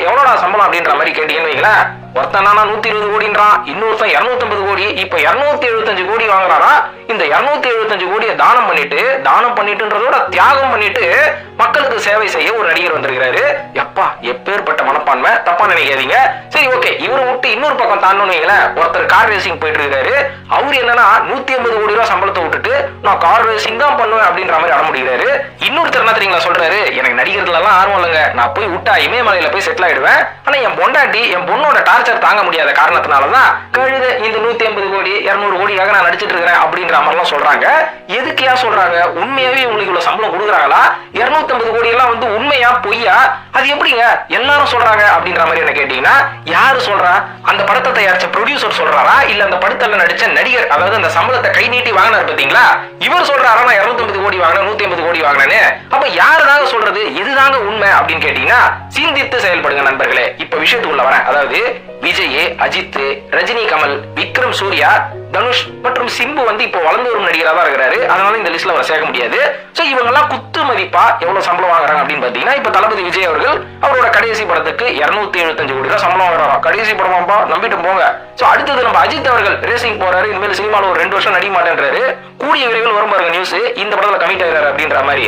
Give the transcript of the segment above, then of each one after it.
எவ்வளோடா சம்பளம் அப்படின்ற மாதிரி கேட்டீங்கன்னு வைங்களேன் ஒருத்தனானா நூத்தி இருபது கோடின்றான் இன்னொருத்தன் இருநூத்தம்பது கோடி இப்ப இருநூத்தி எழுபத்தஞ்சு கோடி வாங்குறாரா? இந்த இருநூத்தி எழுபத்தஞ்சு கோடியை தானம் பண்ணிட்டு தானம் பண்ணிட்டுன்றதோட தியாகம் பண்ணிட்டு மக்களுக்கு சேவை செய்ய ஒரு நடிகர் வந்திருக்கிறாரு. எப்பா எப்பேற்பட்ட மனப்பான்மை தப்பா நினைக்காதீங்க. சரி ஓகே இவரை விட்டு இன்னொரு பக்கம் தாண்டணும் வைங்களேன் ஒருத்தர் கார் ரேசிங் போயிட்டு இருக்காரு அவரு என்னன்னா நூத்தி ஐம்பது கோடி ரூபாய் சம்பளத்தை விட்டுட்டு நான் கார் ரேசிங் தான் பண்ணுவேன் அப்படின்ற மாதிரி அட முடிகிறாரு இன்னொருத்தர் என்ன தெரியுங்களா சொல்றாரு? எனக்கு நடிகர்கள் எல்லாம் ஆர்வம் இல்லைங்க. நான் போய் விட்டா இமயமலையில போய் செட்டில் ஆயிடுவேன். ஆனா என் பொண்டாட்டி என் பொண்ணோட டார்ச்சர் தாங்க முடியாத காரணத்தினால தான் கழுத இந்த நூத்தி ஐம்பது கோடி இரநூறு கோடிக்காக நான் நடிச்சிட்டு இருக்கிறேன் அப்படின்ற மாதிரிலாம் சொல்றாங்க. எதுக்கு ஏன் சொல்றாங்க? உண்மையாவே உங்களுக்கு இவ்வளவு சம்பளம் கொடுக்குறாங்களா? இருநூத்தி ஐம்பது கோடி எல்லாம் வந்து உண்மையா பொய்யா? அது எப்படிங்க? எல்லாரும் சொல்றாங்க அப்படின்ற மாதிரி என்ன கேட்டீங்கன்னா யாரு சொல்றா? அந்த படத்தை தயாரிச்ச ப்ரொடியூசர் சொல்றாரா? இல்ல அந்த படத்துல நடிச்ச நடிகர் அதாவது அந்த சம்பளத்தை கை நீட்டி வாங்கினார் பாத்தீங்களா இவர் சொல்றாரா நான் இருநூத்தி ஐம்பது கோடி வாங்கினேன் நூத்தி ஐம்பது கோடி வாங்கினேன்னு. அப்ப யாருதாங்க சொல்றது? எதுதாங்க உண்மை அப்படின்னு கேட்டீங்கன்னா சிந்தித்து செயல்படுங்க நண்பர்களே. இப்ப விஷயத்துக்குள்ள வரேன். அதாவது விஜய் அஜித் ரஜினி கமல் விக்ரம் சூர்யா தனுஷ் மற்றும் சிம்பு வந்து இப்போ வளர்ந்து வரும் நடிகராக தான் இருக்கிறாரு. அதனால இந்த லிஸ்ட்ல அவரை சேர்க்க முடியாது. ஸோ இவங்கெல்லாம் குத்து மதிப்பா எவ்வளவு சம்பளம் வாங்குறாங்க அப்படின்னு பாத்தீங்கன்னா இப்போ தளபதி விஜய் அவர்கள் அவரோட கடைசி படத்துக்கு இருநூத்தி எழுபத்தஞ்சு கோடி தான் சம்பளம் வாங்குறாங்க கடைசி படமாப்பா நம்பிட்டு போங்க. ஸோ அடுத்தது நம்ம அஜித் அவர்கள் ரேசிங் போறாரு. இனிமேல் சினிமாவில் ஒரு ரெண்டு வருஷம் நடிக்க மாட்டேன்றாரு. கூடிய விரைவில் வரும் பாருங்க நியூஸ் இந்த படத்துல கமிட் ஆகிறாரு அப்படின்ற மாதிரி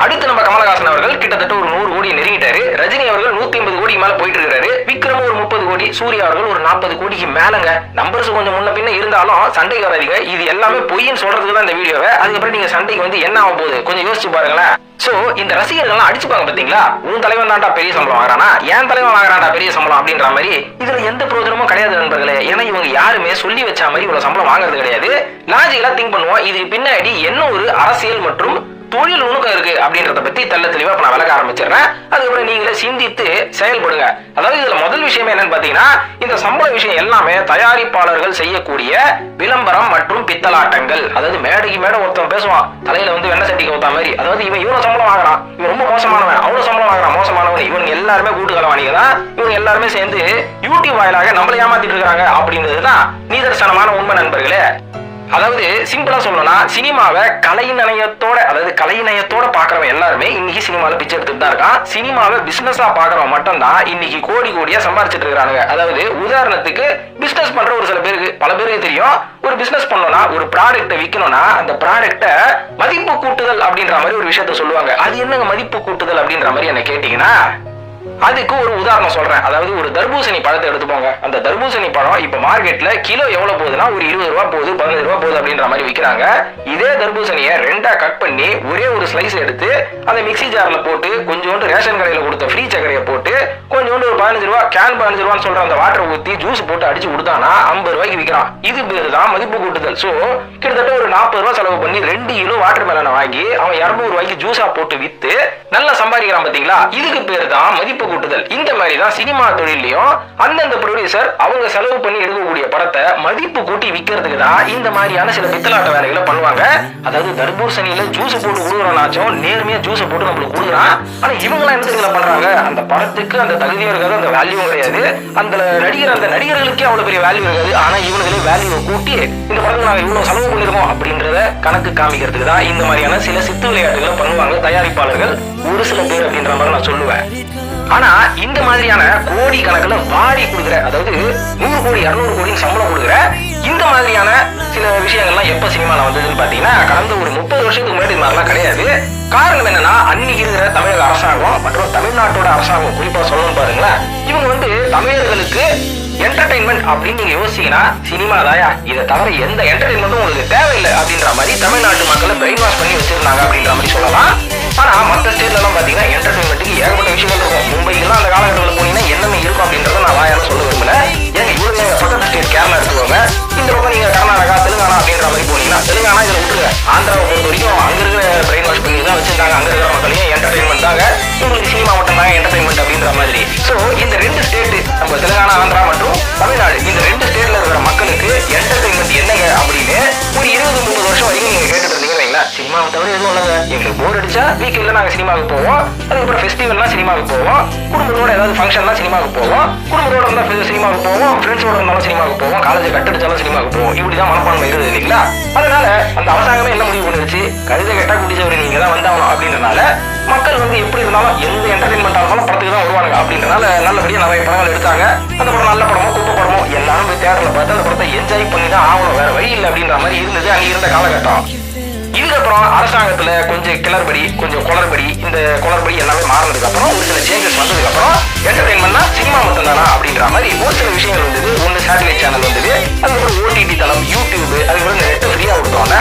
அடுத்து நம்ம கமலஹாசன் அவர்கள் கிட்டத்தட்ட ஒரு நூறு கோடி நெருங்கிட்டாரு. ரஜினி அவர்கள் நூத்தி ஐம்பது கோடி மேல போயிட்டு இருக்காரு விக்ரம் ஒரு முப்பது கோடி சூர்யா அவர்கள் ஒரு நாற்பது கோடிக்கு மேலங்க. நம்பர்ஸ் கொஞ்சம் முன்ன பின்ன இருந்தாலும் சண்டைக்கு வராதிங்க. இது எல்லாமே பொய்ன்னு சொல்றதுக்கு தான் இந்த வீடியோவை. அதுக்கப்புறம் நீங்க சண்டைக்கு வந்து என்ன ஆகும் போகுது? கொஞ்சம் யோசிச்சு பாருங்களேன். சோ இந்த ரசிகர்கள்லாம் அடிச்சுப்பாங்க பாத்தீங்களா உன் தலைவன் தான்டா பெரிய சம்பளம் வாங்குறானா? என் தலைவன் வாங்குறான்டா பெரிய சம்பளம் அப்படின்ற மாதிரி. இதுல எந்த பிரோஜனமும் கிடையாது நண்பர்களே. ஏன்னா இவங்க யாருமே சொல்லி வச்ச மாதிரி இவ்வளவு சம்பளம் வாங்குறது கிடையாது. லாஜிக்கலா திங்க் பண்ணுவோம். இதுக்கு பின்னாடி என்ன ஒரு அரசியல் மற்றும் தொழில் நுணுக்கம் இருக்கு அப்படின்றத பத்தி தெல்ல தெளிவா நான் விளக்க ஆரம்பிச்சிடுறேன். அதுக்கப்புறம் நீங்களே சிந்தித்து செயல்படுங்க. அதாவது இதுல முதல் விஷயம் என்னன்னு பாத்தீங்கன்னா இந்த சம்பள விஷயம் எல்லாமே தயாரிப்பாளர்கள் செய்யக்கூடிய விளம்பரம் மற்றும் பித்தலாட்டங்கள். அதாவது மேடைக்கு மேடை ஒருத்தன் பேசுவான் தலையில வந்து வெண்ண சட்டி கவுத்தா மாதிரி. அதாவது இவன் இவ்வளவு சம்பளம் வாங்குறான். இவன் ரொம்ப மோசமானவன் அவ்வளவு சம்பளம் வாங்குறான் மோசமானவன். இவங்க எல்லாருமே கூட்டு கூட்டுக்கலவாணிங்க தான் இவங்க எல்லாருமே சேர்ந்து யூடியூப் வாயிலாக நம்மளை ஏமாத்திட்டு இருக்காங்க அப்படின்றதுதான் நிதர்சனமான உண்மை நண்பர்களே. அதாவது சிம்பிளா சொல்லணும்னா சினிமாவை கலை நயத்தோட அதாவது கலை நயத்தோட பாக்குறவன் எல்லாருமே இன்னைக்கு சினிமாவில் பிச்சை எடுத்துட்டு தான் இருக்கான். சினிமாவை பிசினஸா பாக்குறவன் மட்டும் தான் இன்னைக்கு கோடி கோடியா சம்பாரிச்சிட்டு இருக்கிறானுங்க. அதாவது உதாரணத்துக்கு பிசினஸ் பண்ற ஒரு சில பேருக்கு பல பேருக்கு தெரியும். ஒரு பிசினஸ் பண்ணோம்னா ஒரு ப்ராடக்ட்டை விற்கணும்னா அந்த ப்ராடக்ட்டை மதிப்பு கூட்டுதல் அப்படின்ற மாதிரி ஒரு விஷயத்த சொல்லுவாங்க. அது என்னங்க மதிப்பு கூட்டுதல் அப்படின்ற மாதிரி என்ன கேட்டீங்கன்னா அதுக்கு ஒரு உதாரணம் சொல்றேன். அதாவது ஒரு தர்பூசணி பழத்தை எடுத்துப்போங்க அந்த தர்பூசணி பழம் இப்ப மார்க்கெட்ல கிலோ எவ்வளவு போகுதுன்னா ஒரு இருபது ரூபா போகுது பதினஞ்சு ரூபா போகுது அப்படின்ற மாதிரி விற்கிறாங்க இதே தர்பூசணியை ரெண்டா கட் பண்ணி ஒரே ஒரு ஸ்லைஸ் எடுத்து அந்த மிக்ஸி ஜார்ல போட்டு கொஞ்சோண்டு ரேஷன் கடையில கொடுத்த ஃப்ரீ சக்கரையை போட்டு கொஞ்சோண்டு ஒரு பதினஞ்சு ரூபா கேன் பதினஞ்சு ரூபான்னு சொல்ற அந்த வாட்டரை ஊத்தி ஜூஸ் போட்டு அடிச்சு கொடுத்தானா ஐம்பது ரூபாய்க்கு விற்கிறான் இது பேர் தான் மதிப்பு கூட்டுதல். சோ கிட்டத்தட்ட ஒரு நாற்பது ரூபாய் செலவு பண்ணி ரெண்டு கிலோ வாட்டர் மெலனை வாங்கி அவன் இருநூறு ரூபாய்க்கு ஜூஸா போட்டு வித்து நல்லா சம்பாதிக்கிறான் பாத்தீங்களா? இதுக்கு பேரு தான் மதிப்பு கூட்டுதல். இந்த மாதிரி தான் சினிமா தொழிலையும் அந்தந்த ப்ரொடியூசர் அவங்க செலவு பண்ணி எடுக்கக்கூடிய படத்தை மதிப்பு கூட்டி விற்கிறதுக்கு தான் இந்த மாதிரியான சில பித்தலாட்ட வேலைகளை பண்ணுவாங்க. அதாவது தர்பூசணியில ஜூஸ் போட்டு கொடுக்குறனாச்சும் நேர்மையா ஜூஸை போட்டு நம்மளுக்கு கொடுக்குறான் ஆனா இவங்களாம் என்ன பண்றாங்க? அந்த படத்துக்கு அந்த தகுதியும் இருக்காது அந்த வேல்யூவும் கிடையாது. அந்த நடிகர் அந்த நடிகர்களுக்கே அவ்வளவு பெரிய வேல்யூ இருக்காது. ஆனா இவனுங்களே வேல்யூவை கூட்டி இந்த படத்துக்கு நாங்க இவ்வளவு செலவு பண்ணிருக்கோம் அப்படின்றத கணக்கு காமிக்கிறதுக்கு தான் இந்த மாதிரியான சில சித்து விளையாட்டுகளை பண்ணுவாங்க தயாரிப்பாளர்கள். ஒரு சில பேர் அப்படின்ற மாதிரி நான் சொல்லுவேன். ஆனா இந்த மாதிரியான கோடி கணக்குல வாடி கொடுக்குற அதாவது நூறு கோடி இருநூறு கோடி சம்பளம் கொடுக்குற இந்த மாதிரியான சில விஷயங்கள்லாம் எப்ப சினிமால வந்ததுன்னு பாத்தீங்கன்னா கடந்த ஒரு முப்பது வருஷத்துக்கு முன்னாடி இது மாதிரிலாம் கிடையாது. காரணம் என்னன்னா அன்னைக்கு இருக்கிற தமிழக அரசாங்கம் மற்றும் தமிழ்நாட்டோட அரசாங்கம் குறிப்பா சொல்லணும் பாருங்களேன். இவங்க வந்து தமிழர்களுக்கு என்டர்டைன்மெண்ட் அப்படின்னு நீங்க யோசிச்சீங்கன்னா சினிமா தாயா இதை தவிர எந்த என்டர்டைன்மெண்ட்டும் உங்களுக்கு தேவையில்லை அப்படின்ற மாதிரி தமிழ்நாட்டு மக்களை பிரெயின் வாஷ் பண்ணி வச்சிருந்தாங்க அப்படின்ற மாதிரி சொல்லலாம். ஆனால் மற்ற ஸ்டேட்லலாம் பார்த்தீங்கன்னா என்டர்டைன்மெண்ட்டுக்கு ஏகப்பட்ட விஷயங்கள் இருக்கும். மும்பைக்கெல்லாம் அந்த காலகட்டத்தில் போனீங்கன்னா என்னமே இருக்கும் அப்படின்றத நான் வாயால சொல்ல விரும்பல. ஏங்க இவ்வளோ பக்கத்து ஸ்டேட் கேரளா எடுத்துக்கோங்க. இந்த பக்கம் நீங்க கர்நாடகா தெலுங்கானா அப்படின்ற ஆந்திராவை பொறுத்த வரைக்கும் அங்கே இருக்கிற பிரெயின் வாஷ் பண்ணி தான் வச்சிருக்காங்க. அங்க இருக்கிற மக்களையும் என்டர்டைன்மெண்ட் தாங்க உங்களுக்கு சினிமா மட்டும் தாங்க என்டர்டைன்மெண்ட் அப்படின்ற மாதிரி. ஸோ இந்த ரெண்டு ஸ்டேட் நம்ம தெலுங்கானா ஆந்திரா மற்றும் தமிழ்நாடு இந்த ரெண்டு ஸ்டேட்ல இருக்கிற மக்களுக்கு என்டர்டைன்மெண்ட் என்னங்க அப்படின்னு ஒரு இருபது முப்பது வருஷம் வரைக்கும் நீங்க கேட்டுட்டு இருந்தீங்க வைங்களேன். சினிமாவை தவிர எதுவும் இல்லைங்க. எங்களுக்கு போர் அடிச்சா வீக்கெண்ட்ல நாங்க சினிமாவுக்கு போவோம். அதுக்கப்புறம் ஃபெஸ்டிவல்னா சினிமாவுக்கு போவோம். குடும்பத்தோட ஏதாவது ஃபங்க்ஷன்லாம் சினிமாவுக்கு போவோம். குடும்பத்தோட இருந்தா சினிமாவுக்கு போவோம். ஃப்ரெண்ட்ஸோட இருந்தாலும் சினிமாவுக்கு போவோம். காலேஜ் கட்டடிச்சாலும் சினிமாவுக்கு போவோம். இப்படிதான் மனப்பான்மை இருந்தது இல்லைங்களா? அதனால அந்த அரசாங்கமே என்ன முடிவு பண்ணிருச்சு கழுத கெட்டா குடிச்சவர் நீங்க தான் வந்தாகணும் அப்படின்றனால மக்கள் வந்து எப்படி இருந்தாலும் எந்த என்டர்டைன்மெண்ட் ஆனாலும் படத்துக்கு தான் வருவாங்க அப்படின்றனால நல்லபடியா நிறைய படங்கள் எடுத்தாங்க. அந்த படம் நல்ல படமோ குப்பை படமோ எல்லாரும் போய் தேட்டர்ல பார்த்து அந்த படத்தை என்ஜாய் பண்ணி தான் ஆகணும். வேற வழி இல்லை அப்படின்ற மாதிரி இருந்தது அங்க இருந்த காலகட்டம். இதுக்கப்புறம் அரசாங்கத்துல கொஞ்சம் கிளறுபடி கொஞ்சம் குளறுபடி இந்த குளறுபடி எல்லாமே மாறினதுக்கு அப்புறம் ஒரு சில சேஞ்சஸ் வந்ததுக்கு அப்புறம் என்டர்டைன்மெண்ட்னா சினிமா மட்டும் தானா அப்படின்ற மாதிரி ஒரு சில விஷயங்கள் வந்தது. ஒன்று சேட்டலைட் சேனல் வந்தது. அதுக்கப்புறம் ஓடிடி தளம் யூடியூப் அதுக்கப்புறம் இந்த நெட் ஃப்ரீயா விட்டோன்னே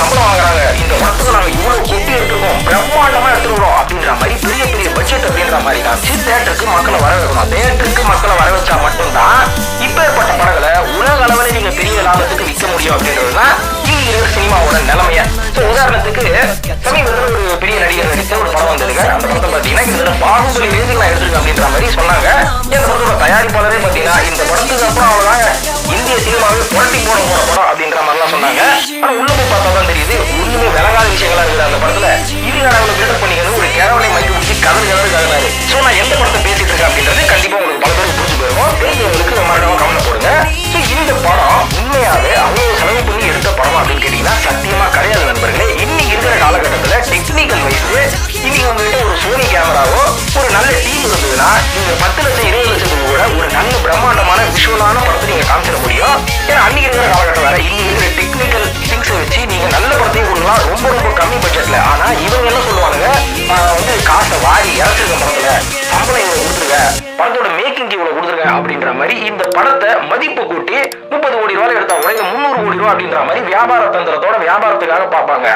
சம்பளம் வாங்குறாங்க. இந்த படத்துக்கு நாங்க இவ்வளவு கொட்டி எடுத்துருக்கோம். பிரம்மாண்டமா எடுத்துருக்கோம் அப்படின்ற மாதிரி பெரிய பெரிய பட்ஜெட் அப்படின்ற மாதிரி தான். தேட்டருக்கு மக்களை வர வைக்கணும். தேட்டருக்கு மக்களை வர வச்சா மட்டும்தான் இப்பேற்பட்ட படங்களை உலக அளவில் நீங்க பெரிய லாபத்துக்கு விற்க முடியும் அப்படின்றதுதான் இங்க இருக்கிற சினிமாவோட நிலைமைய. ஸோ உதாரணத்துக்கு சமீபத்தில் ஒரு பெரிய நடிகர் நடித்த ஒரு படம் வந்ததுங்க அந்த படத்தை பார்த்தீங்கன்னா இதுல பாகுபலி ரேஞ்சுக்கு நான் எடுத்திருக்கேன் அப்படின்ற மாதிரி சொன்னாங்க. இந்த படத்தோட தயாரிப்பாளரே பார்த்தீங்கன்னா இந்த படத்துக்கு அப்புறம் அவ்வளோதாங்க இந்திய சினிமாவே புரட்டி போட போற படம் அப்படின்னு சொன்னாங்க. ஆனா உள்ள போய் பார்த்தா தான் தெரியுது ஒண்ணுமே விலகாத விஷயங்களா இருக்குது அந்த படத்துல. இது நான் அவங்களை பில்டப் பண்ணிக்கணும் ஒரு கேரவனை மைக்கு பிடிச்சி கதறு கதறு கதறாரு. சோ நான் எந்த படத்தை பேசிட்டு இருக்கேன் அப்படின்றது கண்டிப்பா உங்களுக்கு பல பேருக்கு புரிஞ்சு போயிருக்கும். தெரிஞ்சவங்களுக்கு மறுபடியும் கவனம் மேக்கிங்க்கு இவ்வளவு கொடுத்துருக்காங்க அப்படின்ற மாதிரி இந்த படத்தை மதிப்பு கூட்டி முப்பது கோடி ரூபாய் எடுத்தா உடனே முந்நூறு கோடி ரூபாய் அப்படின்ற மாதிரி வியாபார தந்திரத்தோட வியாபாரத்துக்காக பார்ப்பாங்க.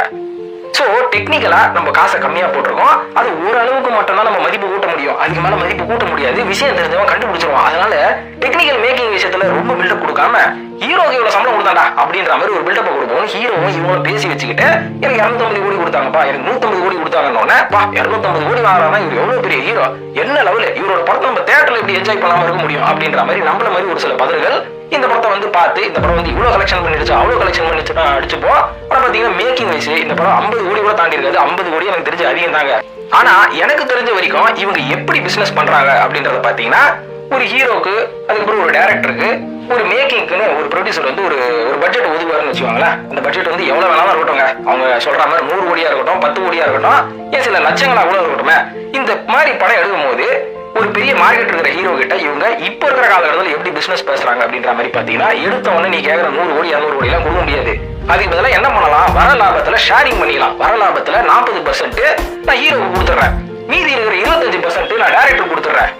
ஸோ டெக்னிக்கலா நம்ம காசை கம்மியா போட்டிருக்கோம். அது ஓரளவுக்கு மட்டும்தான் நம்ம மதிப்பு கூட்ட முடியும். அதுக்கு மேலே மதிப்பு கூட்ட முடியாது. விஷயம் தெரிஞ்சவன் கண்டுபிடிச்சிருவான். அதனால டெக்னிக்கல் மேக்கிங் விஷயத்துல ரொம்ப பில்டப் கொடுக்காம ஹீரோக்கு இவ்வளவு சம்பளம் கொடுத்தாண்டா அப்படின்ற மாதிரி ஒரு பில்டப் கொடுப்போம். ஹீரோவும் இவங்களும் பேசி வச்சுக்கிட்டு எனக்கு இரநூத்தம்பது கோடி கொடுத்தாங்கப்பா எனக்கு நூத்தம்பது கோடி கொடுத்தாங்கன்னு பா இரநூத்தம்பது கோடி வாங்குறாங்கன்னா இவர் எவ்வளவு பெரிய ஹீரோ என்ன லெவலில் இவரோட படத்தை நம்ம தேட்டர்ல எப்படி என்ஜாய் பண்ணாம இருக்க முடியும் அப்படின்ற மாதிரி நம்மள மாதிரி ஒரு சில பதில்கள் இந்த படத்தை வந்து பார்த்து இந்த படம் வந்து இவ்வளோ கலெக்ஷன் பண்ணிடுச்சு? அவ்வளோ கலெக்ஷன் பண்ணிச்சு அடிச்சுப்போம் அப்புறம் பார்த்தீங்கன்னா மேக்கிங் வயசு இந்த படம் ஐம்பது கோடி கூட தாண்டி இருக்காது. ஐம்பது கோடி எனக்கு தெரிஞ்சு அதிகம் தாங்க. ஆனா எனக்கு தெரிஞ்ச வரைக்கும் இவங்க எப்படி பிசினஸ் பண்றாங்க அப்படின்றத பாத்தீங்கன்னா ஒரு ஹீரோக்கு அதுக்கப்புறம் ஒரு டேரக்டருக்கு ஒரு மேக்கிங்க்குன்னு ஒரு ப்ரொடியூசர் வந்து ஒரு ஒரு பட்ஜெட் ஒதுக்குவாருன்னு வச்சுக்கோங்களேன். அந்த பட்ஜெட் வந்து எவ்வளவு வேணாலும் இருக்கட்டும்ங்க. அவங்க சொல்ற மாதிரி நூறு கோடியா இருக்கட்டும் பத்து கோடியா இருக்கட்டும் ஏன் சில லட்சங்களா கூட இருக்கட்டுமே இந்த மாதிரி படம் எடுக்கும் போது ஒரு பெரிய மார்க்கெட் இருக்கிற ஹீரோ கிட்ட இவங்க இப்போ இருக்கிற காலகட்டத்தில் எப்படி பிசினஸ் பேசுறாங்க அப்படின்ற மாதிரி பாத்தீங்கன்னா எடுத்த உடனே நீ கேட்கற நூறு கோடி இரநூறு கோடி எல்லாம் கொடுக்க முடியாது. அதுக்கு பதிலாக என்ன பண்ணலாம்? வர லாபத்துல ஷேரிங் பண்ணிக்கலாம் வர லாபத்துல நாற்பது பர்சன்ட் நான் ஹீரோவுக்கு கொடுத்துறேன் மீதி இருக்கிற இருபத்தஞ்சு பர்சன்ட் நான் டேரக்டர் கொடுத்துட்றேன்.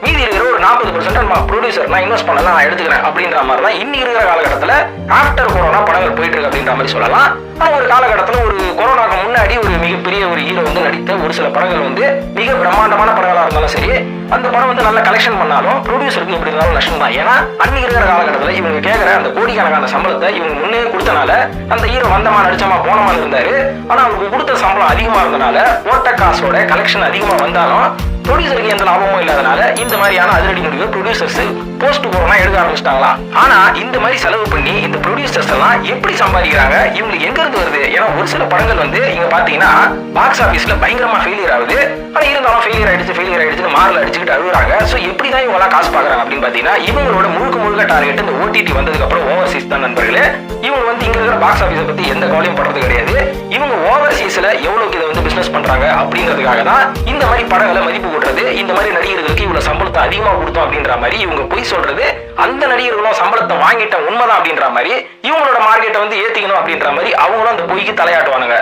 நாற்பது நான் ப்ரொடியூசர் நான் இன்வெஸ்ட் பண்ணல நான் எடுத்துக்கிறேன் அப்படின்ற மாதிரி தான் இன்னி இருக்கிற காலகட்டத்தில் ஆஃப்டர் கொரோனா படங்கள் போயிட்டு இருக்கு அப்படின்ற மாதிரி சொல்லலாம். ஆனால் ஒரு காலகட்டத்தில் ஒரு கொரோனாக்கு முன்னாடி ஒரு மிகப்பெரிய ஒரு ஹீரோ வந்து நடித்த ஒரு சில படங்கள் வந்து மிக பிரம்மாண்டமான படங்களா இருந்தாலும் சரி அந்த படம் வந்து நல்ல கலெக்ஷன் பண்ணாலும் ப்ரொடியூசருக்கு எப்படி இருந்தாலும் நஷ்டம் தான் ஏன்னா அன்னைக்கு இருக்கிற காலகட்டத்தில் இவங்க கேட்குற அந்த கோடிக்கணக்கான சம்பளத்தை இவங்க முன்னே கொடுத்தனால அந்த ஹீரோ வந்தமா நடிச்சமா போனமா இருந்தாரு. ஆனா அவங்களுக்கு கொடுத்த சம்பளம் அதிகமா இருந்தனால ஓட்ட காசோட கலெக்ஷன் அதிகமாக வந்தாலும் ப்ரொடியூசருக்கு எந்த லாபமும் இல்லாதனால இந்த மாதிரியான அதிரடி முடிவு ப்ரொடியூசர்ஸ் போஸ்ட் கொரோனா எடுக்க ஆரம்பிச்சிட்டாங்களா? ஆனா இந்த மாதிரி செலவு பண்ணி இந்த ப்ரொடியூசர்ஸ் எல்லாம் எப்படி சம்பாதிக்கிறாங்க? இவங்களுக்கு எங்க இருந்து வருது? ஏன்னா ஒரு சில படங்கள் வந்து இங்க பாத்தீங்கன்னா பாக்ஸ் ஆபீஸ்ல பயங்கரமா ஃபெயிலியர் ஆகுது. ஆனா இருந்தாலும் ஃபெயிலியர் ஆயிடுச்சு ஃபெயிலியர் ஆயிடுச்சுன்னு மாறல அடிச்சுக்கிட்டு அழுகுறாங்க. சோ எப்படி தான் இவங்க காசு பாக்குறாங்க அப்படின்னு பாத்தீங்கன்னா இவங்களோட முழுக்க முழுக்க டார்கெட் இந்த ஓடிடி வந்ததுக்கு அப்புறம் ஓவர்சீஸ் தான் நண்பர்களே. இவங்க வந்து இங்க இருக்கிற பாக்ஸ் ஆபீஸை பத்தி எந்த கவலையும் படுறது கிடையாது. இவங்க ஓவர்சீஸ்ல எவ்வளவுக்கு இதை வந்து பிசினஸ் பண்றாங்க அப்படிங்கிறதுக்காக தான் இந்த மாதிரி படங்களை மதிப்பு கூட்டுறது இந்த மாதிரி நடிகர்களுக்கு இவ்வளவு சம்பளத்தை அதிகமா கொடுத்தோம் அப்படின்ற மாதிரி இவங்க பொய் சொல்றது அந்த நடிகர்களும் சம்பளத்தை வாங்கிட்டேன் உண்மைதான் அப்படின்ற மாதிரி இவங்களோட மார்க்கெட்டை வந்து ஏத்திக்கணும் அப்படின்ற மாதிரி அவங்களும் அந்த பொய்க்கு தலையாட்டுவானுங்க.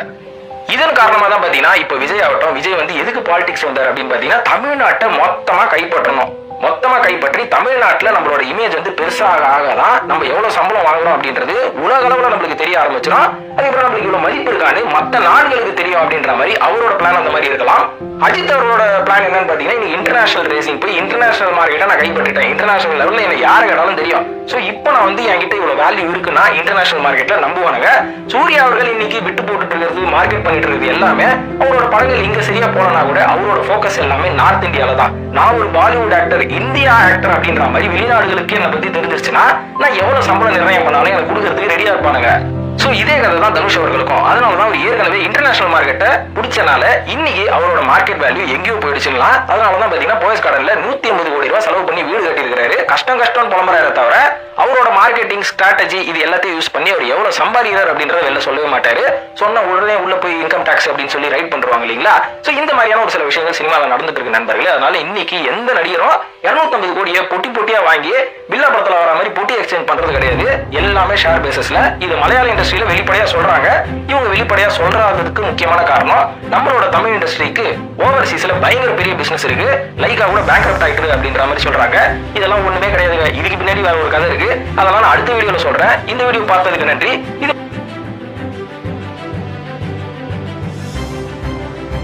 இதன் காரணமா தான் பாத்தீங்கன்னா இப்ப விஜய் ஆகட்டும் விஜய் வந்து எதுக்கு பாலிடிக்ஸ் வந்தார் அப்படின்னு பாத்தீங்கன்னா தமிழ்நாட்டை மொத்தமா கைப்பற்றணும். மொத்தமா கைப்பற்றி தமிழ்நாட்டில் நம்மளோட இமேஜ் வந்து பெருசாக ஆக தான் நம்ம எவ்வளவு சம்பளம் வாங்கணும் அப்படின்றது உலக அளவில் நம்மளுக்கு தெரிய ஆரம்பிச்சிடும். அதுக்கப்புறம் நம்மளுக்கு இவ்வளவு மதிப்பு இருக்கான்னு மற்ற நாடுகளுக்கு தெரியும் அப்படின்ற மாதிரி அவரோட பிளான் அந்த மாதிரி இருக்கலாம். அஜித் அவரோட பிளான் என்னன்னு பாத்தீங்கன்னா இன்னைக்கு இன்டர்நேஷனல் ரேசிங் போய் இன்டர்நேஷனல் மார்க்கெட்டை நான் கைப்பற்றிட்டேன். இன்டர்நேஷனல் லெவலில் எனக்கு யாரு கேட்டாலும் தெரியும். சோ இப்போ நான் வந்து என்கிட்ட இவ்வளவு வேல்யூ இருக்குன்னா இன்டர்நேஷனல் மார்க்கெட்டில் நம்புவானுங்க. சூர்யா அவர்கள் இன்னைக்கு விட்டு போட்டுட்டு இருக்கிறது மார்க்கெட் பண்ணிட்டு இருக்கிறது எல்லாமே அவரோட படங்கள் இங்க சரியா போனா கூட அவரோட ஃபோக்கஸ் எல்லாமே நார்த் இந்தியால தான். நான் ஒரு பாலிவுட் ஆக்டர் இந்தியா ஆக்டர் அப்படின்ற மாதிரி வெளிநாடுகளுக்கு என்னை பத்தி தெரிஞ்சிருச்சுன்னா நான் எவ்வளவு சம்பளம் நிர்ணயம் பண்ணாலும் எனக்கு கொடுக்கறதுக்கு ரெடியா இருப்பானுங்க. சோ இதே கதை தான் தனுஷ் அவர்களுக்கும். அதனால தான் அவர் ஏற்கனவே இன்டர்நேஷனல் மார்க்கெட்டை பிடிச்சனால இன்னைக்கு அவரோட மார்க்கெட் வேல்யூ எங்கேயோ போயிடுச்சுலாம் அதனால தான் பாத்தீங்கன்னா போயஸ் கார்டன்ல நூத்தி ஐம்பது கோடி ரூபாய் செலவு பண்ணி வீடு கட்டியிருக்காரு கஷ்டம் கஷ்டம் புலம்புறாரு தவிர அவரோட மார்க்கெட்டிங் ஸ்ட்ராட்டஜி இது எல்லாத்தையும் யூஸ் பண்ணி அவர் எவ்வளவு சம்பாதிக்கிறார் அப்படின்றத வெளில சொல்லவே மாட்டாரு. சொன்ன உடனே உள்ள போய் இன்கம் டாக்ஸ் அப்படின்னு சொல்லி ரைட் பண்றாங்க இல்லைங்களா? சோ இந்த மாதிரியான ஒரு சில விஷயங்கள் சினிமாவில் நடந்துட்டு இருக்கு நண்பர்களே. அதனால இன்னைக்கு எந்த நடிகரும் 250 கோடியை பொட்டி பொட்டியா வாங்கி பில்லா படத்துல வர மாதிரி பொட்டி எக்ஸ்சேஞ்ச் பண்றது கிடையாது. எல்லாமே ஷேர் பேசிஸ்ல இது மலையாள இண்டஸ்ட்ரியில வெளிப்படையா சொல்றாங்க. இவங்க வெளிப்படையா சொல்றதுக்கு முக்கியமான காரணம் நம்மளோட தமிழ் இண்டஸ்ட்ரிக்கு ஓவர்சீஸ்ல பயங்கர பெரிய பிசினஸ் இருக்கு. லைக்கா கூட பேங்க் ஆயிட்டு அப்படின்ற மாதிரி சொல்றாங்க. இதெல்லாம் ஒண்ணுமே கிடையாது இதுக்கு பின்னாடி வேற ஒரு கதை இருக்கு. அதெல்லாம் நான் அடுத்த வீடியோவில் சொல்றேன். இந்த வீடியோ பார்த்ததுக்கு நன்றி. இது